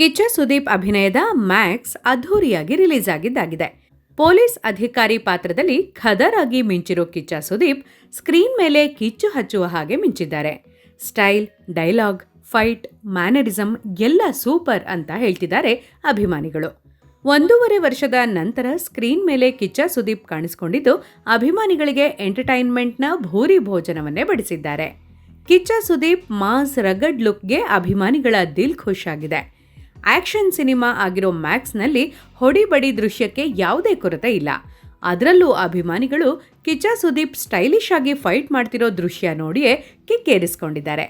ಕಿಚ್ಚ ಸುದೀಪ್ ಅಭಿನಯದ ಮ್ಯಾಕ್ಸ್ ಅದ್ಧೂರಿಯಾಗಿ release ಆಗಿದ್ದಾಗಿದೆ. Police ಅಧಿಕಾರಿ ಪಾತ್ರದಲ್ಲಿ ಖದರ್ ಆಗಿ ಮಿಂಚಿರೋ ಕಿಚ್ಚ ಸುದೀಪ್ ಸ್ಕ್ರೀನ್ ಮೇಲೆ ಕಿಚ್ಚು ಹಚ್ಚುವ ಹಾಗೆ ಮಿಂಚಿದ್ದಾರೆ. ಸ್ಟೈಲ್, ಡೈಲಾಗ್, ಫೈಟ್ ಮ್ಯಾನರಿಸಮ್ ಎಲ್ಲ ಸೂಪರ್ ಅಂತ ಹೇಳ್ತಿದ್ದಾರೆ ಅಭಿಮಾನಿಗಳು. ಒಂದೂವರೆ ವರ್ಷದ ನಂತರ ಸ್ಕ್ರೀನ್ ಮೇಲೆ ಕಿಚ್ಚ ಸುದೀಪ್ ಕಾಣಿಸಿಕೊಂಡಿದ್ದು ಅಭಿಮಾನಿಗಳಿಗೆ ಎಂಟರ್ಟೈನ್ಮೆಂಟ್ನ ಭೂರಿ ಭೋಜನವನ್ನೇ ಬಡಿಸಿದ್ದಾರೆ. ಕಿಚ್ಚ ಸುದೀಪ್ ಮಾಸ್ ರಗಡ್ ಲುಕ್ಗೆ ಅಭಿಮಾನಿಗಳ ದಿಲ್ ಖುಷ್ ಆಗಿದೆ. ಆಕ್ಷನ್ ಸಿನಿಮಾ ಆಗಿರೋ ಮ್ಯಾಕ್ಸ್ನಲ್ಲಿ ಹೊಡಿಬಡಿ ದೃಶ್ಯಕ್ಕೆ ಯಾವುದೇ ಕೊರತೆ ಇಲ್ಲ. ಅದರಲ್ಲೂ ಅಭಿಮಾನಿಗಳು ಕಿಚ್ಚ ಸುದೀಪ್ ಸ್ಟೈಲಿಶ್ ಆಗಿ ಫೈಟ್ ಮಾಡ್ತಿರೋ ದೃಶ್ಯ ನೋಡಿಯೇ ಕಿಕ್ಕೇರಿಸ್ಕೊಂಡಿದ್ದಾರೆ.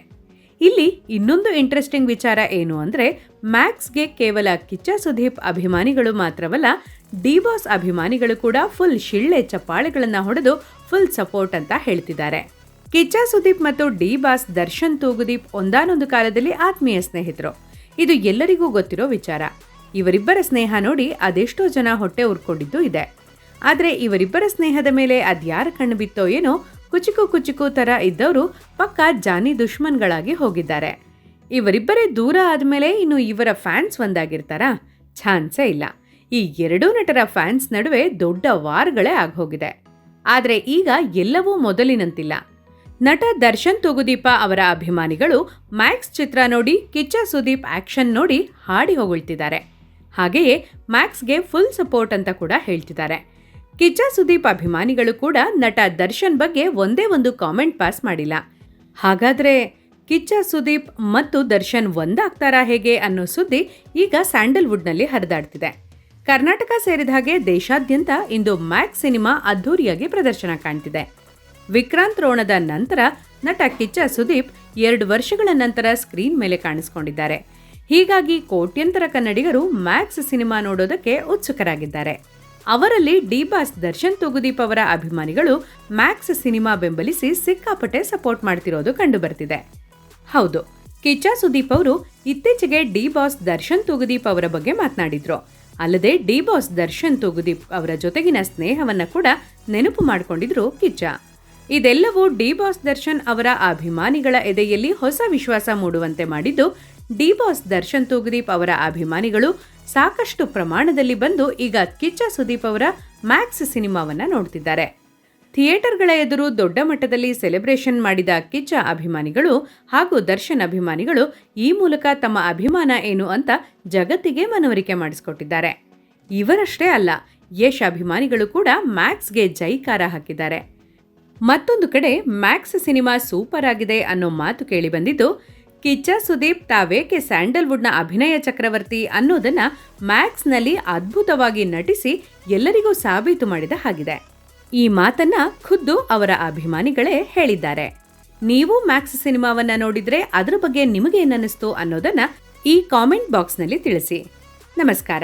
ಇಲ್ಲಿ ಇನ್ನೊಂದು ಇಂಟ್ರೆಸ್ಟಿಂಗ್ ವಿಚಾರ ಏನು ಅಂದರೆ, ಮ್ಯಾಕ್ಸ್ಗೆ ಕೇವಲ ಕಿಚ್ಚ ಸುದೀಪ್ ಅಭಿಮಾನಿಗಳು ಮಾತ್ರವಲ್ಲ ಡಿ ಬಾಸ್ ಅಭಿಮಾನಿಗಳು ಕೂಡ ಫುಲ್ ಶಿಳ್ಳೆ ಚಪ್ಪಾಳೆಗಳನ್ನು ಹೊಡೆದು ಫುಲ್ ಸಪೋರ್ಟ್ ಅಂತ ಹೇಳ್ತಿದ್ದಾರೆ. ಕಿಚ್ಚ ಸುದೀಪ್ ಮತ್ತು ಡಿ ಬಾಸ್ ದರ್ಶನ್ ತೂಗುದೀಪ್ ಒಂದಾನೊಂದು ಕಾಲದಲ್ಲಿ ಆತ್ಮೀಯ ಸ್ನೇಹಿತರು. ಇದು ಎಲ್ಲರಿಗೂ ಗೊತ್ತಿರೋ ವಿಚಾರ. ಇವರಿಬ್ಬರ ಸ್ನೇಹ ನೋಡಿ ಅದೆಷ್ಟೋ ಜನ ಹೊಟ್ಟೆ ಉರ್ಕೊಂಡಿದ್ದು ಇದೆ. ಆದರೆ ಇವರಿಬ್ಬರ ಸ್ನೇಹದ ಮೇಲೆ ಅದ್ಯಾರ ಕಣ್ಣು ಬಿತ್ತೋ ಏನೋ ಕುಚಿಕು ಕುಚಿಕು ಥರ ಇದ್ದವರು ಪಕ್ಕ ಜಾನಿ ದುಶ್ಮನ್ಗಳಾಗಿ ಹೋಗಿದ್ದಾರೆ. ಇವರಿಬ್ಬರೇ ದೂರ ಆದಮೇಲೆ ಇನ್ನು ಇವರ ಫ್ಯಾನ್ಸ್ ಒಂದಾಗಿರ್ತಾರಾ? ಚಾನ್ಸೇ ಇಲ್ಲ. ಈ ಎರಡೂ ನಟರ ಫ್ಯಾನ್ಸ್ ನಡುವೆ ದೊಡ್ಡ ವಾರ್ಗಳೇ ಆಗೋಗಿದೆ ಆದರೆ ಈಗ ಎಲ್ಲವೂ ಮೊದಲಿನಂತಿಲ್ಲ. ನಟ ದರ್ಶನ್ ತೂಗುದೀಪ ಅವರ ಅಭಿಮಾನಿಗಳು ಮ್ಯಾಕ್ಸ್ ಚಿತ್ರ ನೋಡಿ, ಕಿಚ್ಚ ಸುದೀಪ್ ಆಕ್ಷನ್ ನೋಡಿ ಹಾಡಿ ಹೊಗಳ್ತಿದ್ದಾರೆ. ಹಾಗೆಯೇ ಮ್ಯಾಕ್ಸ್ಗೆ ಫುಲ್ ಸಪೋರ್ಟ್ ಅಂತ ಕೂಡ ಹೇಳ್ತಿದ್ದಾರೆ. ಕಿಚ್ಚ ಸುದೀಪ್ ಅಭಿಮಾನಿಗಳು ಕೂಡ ನಟ ದರ್ಶನ್ ಬಗ್ಗೆ ಒಂದೇ ಒಂದು ಕಾಮೆಂಟ್ ಪಾಸ್ ಮಾಡಿಲ್ಲ. ಹಾಗಾದರೆ ಕಿಚ್ಚ ಸುದೀಪ್ ಮತ್ತು ದರ್ಶನ್ ಒಂದಾಗ್ತಾರಾ ಹೇಗೆ ಅನ್ನೋ ಸುದ್ದಿ ಈಗ ಸ್ಯಾಂಡಲ್ವುಡ್ನಲ್ಲಿ ಹರಿದಾಡ್ತಿದೆ. ಕರ್ನಾಟಕ ಸೇರಿದ ಹಾಗೆ ದೇಶಾದ್ಯಂತ ಇಂದು ಮ್ಯಾಕ್ಸ್ ಸಿನಿಮಾ ಅದ್ಧೂರಿಯಾಗಿ ಪ್ರದರ್ಶನ ಕಾಣ್ತಿದೆ. ವಿಕ್ರಾಂತ್ ರೋಣದ ನಂತರ ನಟ ಕಿಚ್ಚ ಸುದೀಪ್ ಎರಡು ವರ್ಷಗಳ ನಂತರ ಸ್ಕ್ರೀನ್ ಮೇಲೆ ಕಾಣಿಸಿಕೊಂಡಿದ್ದಾರೆ. ಹೀಗಾಗಿ ಕೋಟ್ಯಂತರ ಕನ್ನಡಿಗರು ಮ್ಯಾಕ್ಸ್ ಸಿನಿಮಾ ನೋಡೋದಕ್ಕೆ ಉತ್ಸುಕರಾಗಿದ್ದಾರೆ. ಅವರಲ್ಲಿ ಡಿ ಬಾಸ್ ದರ್ಶನ್ ತೂಗುದೀಪ್ ಅವರ ಅಭಿಮಾನಿಗಳು ಮ್ಯಾಕ್ಸ್ ಸಿನಿಮಾ ಬೆಂಬಲಿಸಿ ಸಿಕ್ಕಾಪಟ್ಟೆ ಸಪೋರ್ಟ್ ಮಾಡ್ತಿರೋದು ಕಂಡುಬರ್ತಿದೆ. ಹೌದು, ಕಿಚ್ಚ ಸುದೀಪ್ ಅವರು ಇತ್ತೀಚೆಗೆ ಡಿ ಬಾಸ್ ದರ್ಶನ್ ತೂಗುದೀಪ್ ಅವರ ಬಗ್ಗೆ ಮಾತನಾಡಿದ್ರು. ಅಲ್ಲದೆ ಡಿ ಬಾಸ್ ದರ್ಶನ್ ತೂಗುದೀಪ್ ಅವರ ಜೊತೆಗಿನ ಸ್ನೇಹವನ್ನ ಕೂಡ ನೆನಪು ಮಾಡಿಕೊಂಡಿದ್ರು ಕಿಚ್ಚ. ಇದೆಲ್ಲವೂ ಡಿ ಬಾಸ್ ದರ್ಶನ್ ಅವರ ಅಭಿಮಾನಿಗಳ ಎದೆಯಲ್ಲಿ ಹೊಸ ವಿಶ್ವಾಸ ಮೂಡುವಂತೆ ಮಾಡಿದ್ದು ಡಿ ಬಾಸ್ ದರ್ಶನ್ ತೂಗುದೀಪ್ ಅವರ ಅಭಿಮಾನಿಗಳು ಸಾಕಷ್ಟು ಪ್ರಮಾಣದಲ್ಲಿ ಬಂದು ಈಗ ಕಿಚ್ಚ ಸುದೀಪ್ ಅವರ ಮ್ಯಾಕ್ಸ್ ಸಿನಿಮಾವನ್ನ ನೋಡ್ತಿದ್ದಾರೆ. ಥಿಯೇಟರ್ಗಳ ಎದುರು ದೊಡ್ಡ ಮಟ್ಟದಲ್ಲಿ ಸೆಲೆಬ್ರೇಷನ್ ಮಾಡಿದ ಕಿಚ್ಚ ಅಭಿಮಾನಿಗಳು ಹಾಗೂ ದರ್ಶನ್ ಅಭಿಮಾನಿಗಳು ಈ ಮೂಲಕ ತಮ್ಮ ಅಭಿಮಾನ ಏನು ಅಂತ ಜಗತ್ತಿಗೆ ಮನವರಿಕೆ ಮಾಡಿಸಿಕೊಟ್ಟಿದ್ದಾರೆ. ಇವರಷ್ಟೇ ಅಲ್ಲ, ಯಶ್ ಅಭಿಮಾನಿಗಳು ಕೂಡ ಮ್ಯಾಕ್ಸ್ಗೆ ಜೈಕಾರ ಹಾಕಿದ್ದಾರೆ. ಮತ್ತೊಂದು ಕಡೆ ಮ್ಯಾಕ್ಸ್ ಸಿನಿಮಾ ಸೂಪರ್ ಆಗಿದೆ ಅನ್ನೋ ಮಾತು ಕೇಳಿ ಬಂದಿದ್ದು, ಕಿಚ್ಚ ಸುದೀಪ್ ತಾವೇಕೆ ಸ್ಯಾಂಡಲ್ವುಡ್ನ ಅಭಿನಯ ಚಕ್ರವರ್ತಿ ಅನ್ನೋದನ್ನ ಮ್ಯಾಕ್ಸ್ನಲ್ಲಿ ಅದ್ಭುತವಾಗಿ ನಟಿಸಿ ಎಲ್ಲರಿಗೂ ಸಾಬೀತು ಮಾಡಿದ ಹಾಗಿದೆ. ಈ ಮಾತನ್ನ ಖುದ್ದು ಅವರ ಅಭಿಮಾನಿಗಳೇ ಹೇಳಿದ್ದಾರೆ. ನೀವು ಮ್ಯಾಕ್ಸ್ ಸಿನಿಮಾವನ್ನ ನೋಡಿದ್ರೆ ಅದರ ಬಗ್ಗೆ ನಿಮಗೆ ಏನನ್ನಿಸ್ತು ಅನ್ನೋದನ್ನ ಈ ಕಾಮೆಂಟ್ ಬಾಕ್ಸ್ನಲ್ಲಿ ತಿಳಿಸಿ. ನಮಸ್ಕಾರ.